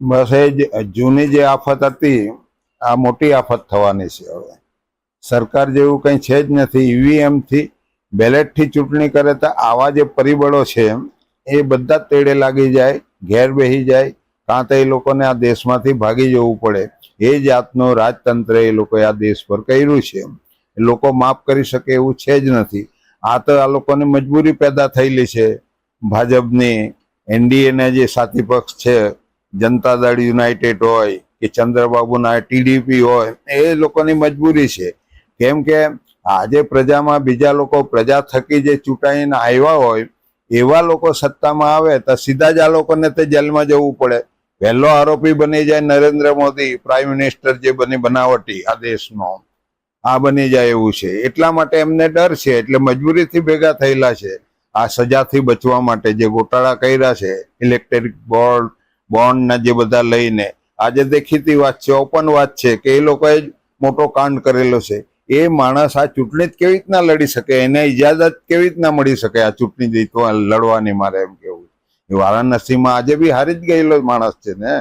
બસ એ જ, જૂની જે આફત હતી, આ મોટી આફત થવાની છે હવે. સરકાર જેવું કંઈ છે જ નથી. ઈવીએમથી બેલેટથી ચૂંટણી કરે તો આવા જે પરિબળો છે, એ બધા તેડે લાગી જાય, ઘેર બેસી જાય. કાં તો એ લોકોને આ દેશમાંથી ભાગી જવું પડે. એ જાતનું રાજતંત્ર એ લોકોએ આ દેશ પર કર્યું છે. લોકો માફ કરી શકે એવું છે જ નથી. આ તો આ લોકોની મજબૂરી પેદા થયેલી છે. ભાજપની એનડીએના જે સાથી પક્ષ છે જનતા દળ યુનાઇટેડ હોય કે ચંદ્રબાબુના ટીડીપી હોય, એ લોકોની મજબૂરી છે. કેમ કે આજે પ્રજામાં બીજા લોકો પ્રજા થકી જે ચૂંટાઈને આવ્યા હોય, એવા લોકો સત્તામાં આવે તો સીધા જ આ લોકોને તે જેલમાં જવું પડે. પહેલો આરોપી બની જાય નરેન્દ્ર મોદી, પ્રાઇમ મિનિસ્ટર જે બની બનાવટી આ દેશનો. આ બની જાય એવું છે. એટલા માટે એમને ડર છે, એટલે મજબૂરીથી ભેગા થયેલા છે. આ સજાથી બચવા માટે જે ગોટાળા કર્યા છે, ઇલેક્ટ્રિક બોર્ડ બોન્ડના જે બધા લઈને, આજે દેખીતી વાત છે ઓપન વાત છે કે એ લોકોએ મોટો કાંડ કરેલો છે. એ માણસ આ ચૂંટણી કેવી રીતના લડી શકે? એને ઇજાજત કેવી રીતના મળી શકે આ ચૂંટણી જીતવા લડવાની મારે એમ કેવું એ વારાણસીમાં આજે બી હારી જ ગયેલો માણસ છે ને.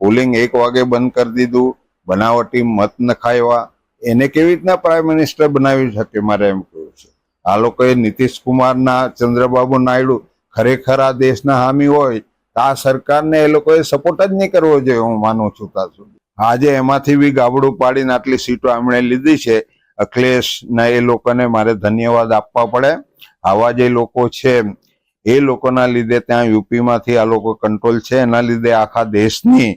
પોલિંગ એક વાગે બંધ કરી દીધું, બનાવટી મત નખાવ્યા એને કેવી રીતના પ્રાઇમ મિનિસ્ટર બનાવી શકે મારે એમ કેવું છે? આ લોકોએ નીતિશ કુમારના ચંદ્રબાબુ નાયડુ ખરેખર આ દેશના હામી હોય આ સરકારને એ લોકોએ સપોર્ટ જ નહીં કરવો જોઈએ હું માનું છું ત્યાં સુધી. આજે એમાંથી બી ગાબડું પાડીને આટલી સીટો એમણે લીધી છે અખિલેશ ના એ લોકોને મારે ધન્યવાદ આપવા પડે. આવા જે લોકો છે, એ લોકોના લીધે ત્યાં યુપીમાંથી આ લોકો કંટ્રોલ છે. એના લીધે આખા દેશની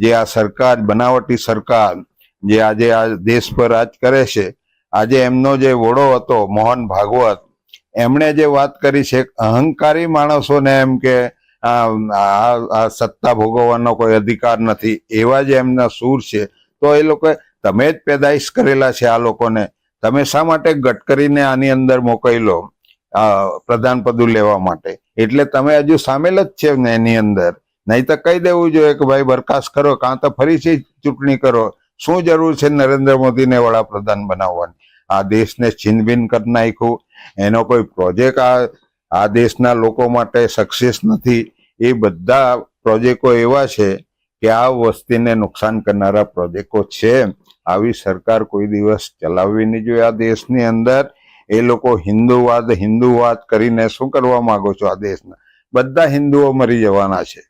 જે આ સરકાર, બનાવટી સરકાર જે આજે આ દેશ પર રાજ કરે છે, આજે એમનો જે વડો હતો, મોહન ભાગવત, એમણે જે વાત કરી છે, અહંકારી માણસોને એમ કે સત્તા ભોગવવાનો કોઈ અધિકાર નથી. એવા જે એમના સૂર છે, તો એ લોકો તમે જ પેદાઈશ કરેલા છે આ લોકોને. તમે શા માટે ગટકરીને આની અંદર મોકલી આ પ્રધાન પદું લેવા માટે? એટલે તમે હજુ સામેલ જ છે ને એની અંદર. નહીં તો કહી દેવું જોઈએ કે ભાઈ બરખાસ્ત કરો, કાં તો ફરીથી ચૂંટણી કરો. શું જરૂર છે નરેન્દ્ર મોદીને વડાપ્રધાન બનાવવાની? આ દેશને છીનભીન કરી નાખ્યું. એનો કોઈ પ્રોજેક્ટ આ આ દેશના લોકો માટે સક્સેસ નથી. એ બધા પ્રોજેક્ટો એવા છે કે આ વસ્તીને નુકસાન કરનારા પ્રોજેક્ટો છે. આવી સરકાર કોઈ દિવસ ચલાવવી નહીં જોઈએ આ દેશની અંદર. એ લોકો હિન્દુવાદ હિન્દુવાદ કરીને શું કરવા માંગો છો આ દેશના? બધા હિન્દુઓ મરી જવાના છે.